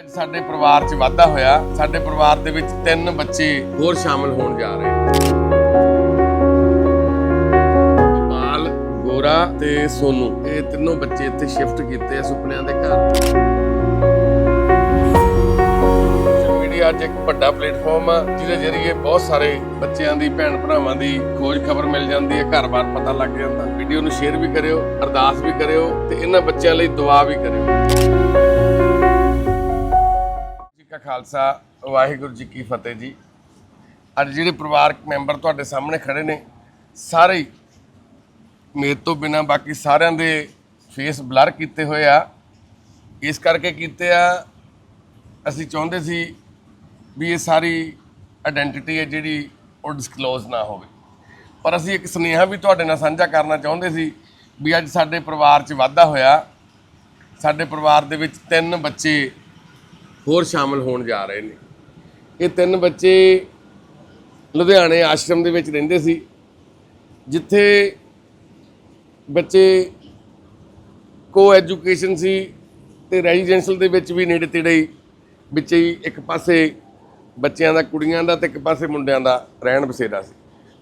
ਅੱਜ ਸਾਡੇ ਪਰਿਵਾਰ 'ਚ ਵਾਧਾ ਹੋਇਆ। ਸਾਡੇ ਪਰਿਵਾਰ ਦੇ ਵਿੱਚ ਤਿੰਨ ਬੱਚੇ ਹੋਰ ਸ਼ਾਮਲ ਹੋਣ ਜਾ ਰਹੇ ਨੇ। ਗੋਰਾ ਤੇ ਸੋਨੂ। ਇਹ ਤਿੰਨੋਂ ਬੱਚੇ ਇੱਥੇ ਸ਼ਿਫਟ ਕੀਤੇ ਆ ਸੁਪਨਿਆਂ ਦੇ ਘਰ। ਸੋਸ਼ਲ ਮੀਡੀਆ ਅੱਜ ਇੱਕ ਵੱਡਾ ਪਲੇਟਫਾਰਮ ਆ, ਜਿਹਦੇ ਜ਼ਰੀਏ ਬਹੁਤ ਸਾਰੇ ਬੱਚਿਆਂ ਦੀ, ਭੈਣ ਭਰਾਵਾਂ ਦੀ ਖੋਜ ਖਬਰ ਮਿਲ ਜਾਂਦੀ ਹੈ, ਘਰ-ਬਾਰ ਪਤਾ ਲੱਗ ਜਾਂਦਾ। ਵੀਡੀਓ ਨੂੰ ਸ਼ੇਅਰ ਵੀ ਕਰਿਓ, ਅਰਦਾਸ ਵੀ ਕਰਿਓ ਤੇ ਇਹਨਾਂ ਬੱਚਿਆਂ ਲਈ ਦੁਆ ਵੀ ਕਰਿਓ। ਕਾ ਖਾਲਸਾ, ਵਾਹਿਗੁਰੂ ਜੀ ਕੀ ਫਤਿਹ ਜੀ। ਅੱਜ ਜਿਹੜੇ ਪਰਿਵਾਰਕ ਮੈਂਬਰ ਤੁਹਾਡੇ ਸਾਹਮਣੇ ਖੜੇ ਨੇ, ਸਾਰੇ ਹੀ ਮੇਰੇ ਤੋਂ ਬਿਨਾ ਬਾਕੀ ਸਾਰਿਆਂ ਦੇ ਫੇਸ ਬਲਰ ਕੀਤੇ ਹੋਏ ਆ। ਇਸ ਕਰਕੇ ਕੀਤੇ ਆ, ਅਸੀਂ ਚਾਹੁੰਦੇ ਸੀ ਵੀ ਇਹ ਸਾਰੀ ਆਇਡੈਂਟੀਟੀ ਹੈ ਜਿਹੜੀ ਉਹ ਡਿਸਕਲੋਜ਼ ਨਾ ਹੋਵੇ। ਪਰ ਅਸੀਂ ਇੱਕ ਸੁਨੇਹਾ ਵੀ ਤੁਹਾਡੇ ਨਾਲ ਸਾਂਝਾ ਕਰਨਾ ਚਾਹੁੰਦੇ ਸੀ ਵੀ ਅੱਜ ਸਾਡੇ ਪਰਿਵਾਰ 'ਚ ਵਾਧਾ ਹੋਇਆ। ਸਾਡੇ ਪਰਿਵਾਰ ਦੇ ਵਿੱਚ ਤਿੰਨ ਬੱਚੇ ਹੋਰ ਸ਼ਾਮਲ ਹੋਣ ਜਾ ਰਹੇ ਨੇ। ਇਹ ਤਿੰਨ ਬੱਚੇ ਲੁਧਿਆਣੇ ਆਸ਼ਰਮ ਦੇ ਵਿੱਚ ਰਹਿੰਦੇ ਸੀ, ਜਿੱਥੇ ਬੱਚੇ ਕੋ ਐਜੂਕੇਸ਼ਨ ਸੀ ਤੇ ਰੈਜ਼ੀਡੈਂਸ਼ੀਅਲ ਦੇ ਵਿੱਚ ਵੀ ਨੇੜੇ ਤੇੜੇ ਹੀ ਵਿੱਚ ਹੀ ਇੱਕ ਪਾਸੇ ਬੱਚਿਆਂ ਦਾ, ਕੁੜੀਆਂ ਦਾ ਤੇ ਇੱਕ ਪਾਸੇ ਮੁੰਡਿਆਂ ਦਾ ਰਹਿਣ ਬਸੇਰਾ ਸੀ।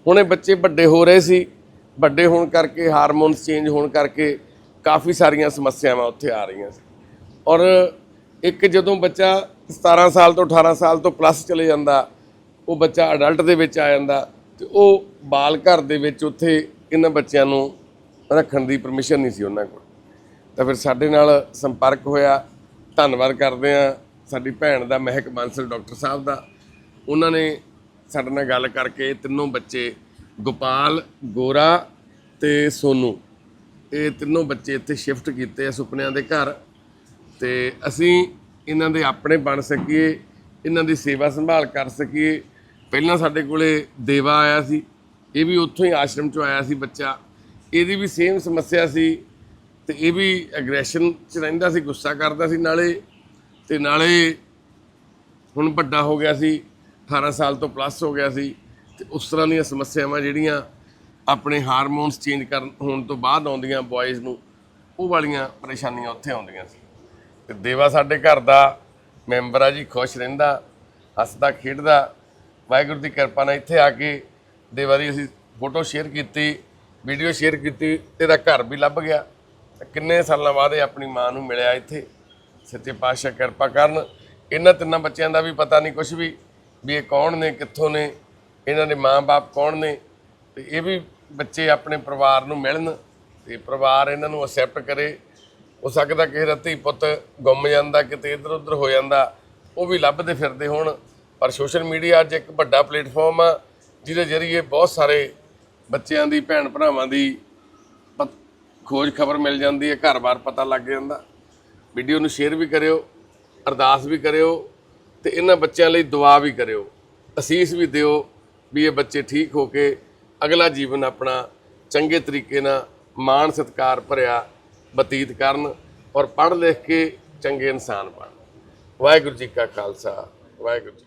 ਹੁਣ ਇਹ ਬੱਚੇ ਵੱਡੇ ਹੋ ਰਹੇ ਸੀ, ਵੱਡੇ ਹੋਣ ਕਰਕੇ ਹਾਰਮੋਨਸ ਚੇਂਜ ਹੋਣ ਕਰਕੇ ਕਾਫੀ ਸਾਰੀਆਂ ਸਮੱਸਿਆਵਾਂ ਉੱਥੇ ਆ ਰਹੀਆਂ ਸੀ। ਔਰ ਇੱਕ ਜਦੋਂ ਬੱਚਾ 17 ਸਾਲ ਤੋਂ 18 ਸਾਲ ਤੋਂ ਪਲੱਸ ਚਲੇ ਜਾਂਦਾ, ਉਹ ਬੱਚਾ ਅਡਲਟ ਦੇ ਵਿੱਚ ਆ ਜਾਂਦਾ ਤੇ ਉਹ ਬਾਲ ਘਰ ਦੇ ਵਿੱਚ ਉੱਥੇ ਇਹਨਾਂ ਬੱਚਿਆਂ ਨੂੰ ਰੱਖਣ ਦੀ ਪਰਮਿਸ਼ਨ ਨਹੀਂ ਸੀ ਉਹਨਾਂ ਕੋਲ। ਤਾਂ ਫਿਰ ਸਾਡੇ ਨਾਲ ਸੰਪਰਕ ਹੋਇਆ, ਧੰਨਵਾਦ ਕਰਦੇ ਆ ਸਾਡੀ ਭੈਣ ਦਾ ਮਹਿਕ ਬਾਂਸਲ ਡਾਕਟਰ ਸਾਹਿਬ ਦਾ। ਉਹਨਾਂ ਨੇ ਸਾਡੇ ਨਾਲ ਗੱਲ ਕਰਕੇ ਤਿੰਨੋਂ ਬੱਚੇ, ਗੋਪਾਲ, ਗੋਰਾ ਤੇ ਸੋਨੂ, ਇਹ ਤਿੰਨੋਂ ਬੱਚੇ ਇੱਥੇ ਸ਼ਿਫਟ ਕੀਤੇ ਆ ਸੁਪਨਿਆਂ ਦੇ ਘਰ। ਤੇ ਅਸੀਂ ਇਹਨਾਂ ਦੇ ਆਪਣੇ ਬਣ ਸਕੀਏ, ਇਹਨਾਂ ਦੀ ਸੇਵਾ ਸੰਭਾਲ ਕਰ ਸਕੀਏ। ਪਹਿਲਾਂ ਸਾਡੇ ਕੋਲੇ ਦੇਵਾ ਆਇਆ ਸੀ, ਇਹ ਵੀ ਉੱਥੋਂ ਹੀ ਆਸ਼ਰਮ ਚੋਂ ਆਇਆ ਸੀ ਬੱਚਾ। ਇਹਦੀ ਵੀ ਸੇਮ ਸਮੱਸਿਆ ਸੀ ਤੇ ਇਹ ਵੀ ਐਗਰੈਸ਼ਨ ਚ ਰਹਿੰਦਾ ਸੀ, ਗੁੱਸਾ ਕਰਦਾ ਸੀ ਨਾਲੇ। ਤੇ ਨਾਲੇ ਹੁਣ ਵੱਡਾ ਹੋ ਗਿਆ ਸੀ 18 ਸਾਲ ਤੋਂ ਪਲੱਸ ਹੋ ਗਿਆ ਸੀ। ਤੇ ਉਸ ਤਰ੍ਹਾਂ ਦੀਆਂ ਸਮੱਸਿਆਵਾਂ ਜਿਹੜੀਆਂ ਆਪਣੇ ਹਾਰਮੋਨਸ ਚੇਂਜ ਕਰਨ ਹੋਣ ਤੋਂ ਬਾਅਦ ਆਉਂਦੀਆਂ ਬॉयਜ਼ ਨੂੰ, ਉਹ ਵਾਲੀਆਂ ਪਰੇਸ਼ਾਨੀਆਂ ਉੱਥੇ ਆਉਂਦੀਆਂ ਸੀ। ਤੇ ਦੇਵਾ ਸਾਡੇ ਘਰ ਦਾ ਮੈਂਬਰ ਆ ਜੀ, ਖੁਸ਼ ਰਹਿੰਦਾ, ਹੱਸਦਾ, ਖੇਡਦਾ। ਵਾਹਿਗੁਰੂ ਦੀ ਕਿਰਪਾ ਨਾਲ ਇੱਥੇ ਆ ਕੇ ਦੇਵਾ ਦੀ ਅਸੀਂ ਫੋਟੋ ਸ਼ੇਅਰ ਕੀਤੀ, ਵੀਡੀਓ ਸ਼ੇਅਰ ਕੀਤੀ ਤੇ ਇਹਦਾ ਘਰ ਵੀ ਲੱਭ ਗਿਆ। ਕਿੰਨੇ ਸਾਲਾਂ ਬਾਅਦ ਇਹ ਆਪਣੀ ਮਾਂ ਨੂੰ ਮਿਲਿਆ ਇੱਥੇ। ਸੱਚੇ ਪਾਤਸ਼ਾਹ ਕਿਰਪਾ ਕਰਨ। ਇਹਨਾਂ ਤਿੰਨਾਂ ਬੱਚਿਆਂ ਦਾ ਵੀ ਪਤਾ ਨਹੀਂ ਕੁਝ ਵੀ ਵੀ ਇਹ ਕੌਣ ਨੇ, ਕਿੱਥੋਂ ਨੇ, ਇਹਨਾਂ ਦੇ ਮਾਂ-ਬਾਪ ਕੌਣ ਨੇ। ਤੇ ਇਹ ਵੀ ਬੱਚੇ ਆਪਣੇ ਪਰਿਵਾਰ ਨੂੰ ਮਿਲਣ ਤੇ ਪਰਿਵਾਰ ਇਹਨਾਂ ਨੂੰ ਅਕਸੈਪਟ ਕਰੇ। ਹੋ ਸਕਦਾ ਕਿਸੇ ਦਾ ਧੀ ਪੁੱਤ ਗੁੰਮ ਜਾਂਦਾ, ਕਿਤੇ ਇੱਧਰ ਉੱਧਰ ਹੋ ਜਾਂਦਾ, ਉਹ ਵੀ ਲੱਭਦੇ ਫਿਰਦੇ ਹੋਣ। ਪਰ ਸੋਸ਼ਲ ਮੀਡੀਆ ਅੱਜ ਇੱਕ ਵੱਡਾ ਪਲੇਟਫਾਰਮ ਆ, ਜਿਹਦੇ ਜ਼ਰੀਏ ਬਹੁਤ ਸਾਰੇ ਬੱਚਿਆਂ ਦੀ, ਭੈਣ ਭਰਾਵਾਂ ਦੀ ਪਤ- ਖੋਜ ਖਬਰ ਮਿਲ ਜਾਂਦੀ ਹੈ, ਘਰ-ਬਾਰ ਪਤਾ ਲੱਗ ਜਾਂਦਾ। ਵੀਡੀਓ ਨੂੰ ਸ਼ੇਅਰ ਵੀ ਕਰਿਓ, ਅਰਦਾਸ ਵੀ ਕਰਿਓ, ਤੇ ਇਹਨਾਂ ਬੱਚਿਆਂ ਲਈ ਦੁਆ ਵੀ ਕਰਿਓ। ਅਸੀਸ ਵੀ ਦਿਓ ਵੀ ਇਹ ਬੱਚੇ ਠੀਕ ਹੋ ਕੇ ਅਗਲਾ ਜੀਵਨ ਆਪਣਾ ਚੰਗੇ ਤਰੀਕੇ ਨਾਲ ਮਾਣ ਸਤਕਾਰ ਭਰਿਆ ਬਤੀਤ ਕਰਨ ਔਰ ਪੜ੍ਹ ਲਿਖ ਕੇ ਚੰਗੇ ਇਨਸਾਨ ਬਣ। ਵਾਹਿਗੁਰੂ ਜੀ ਕਾ ਖਾਲਸਾ, ਵਾਹਿਗੁਰੂ ਜੀ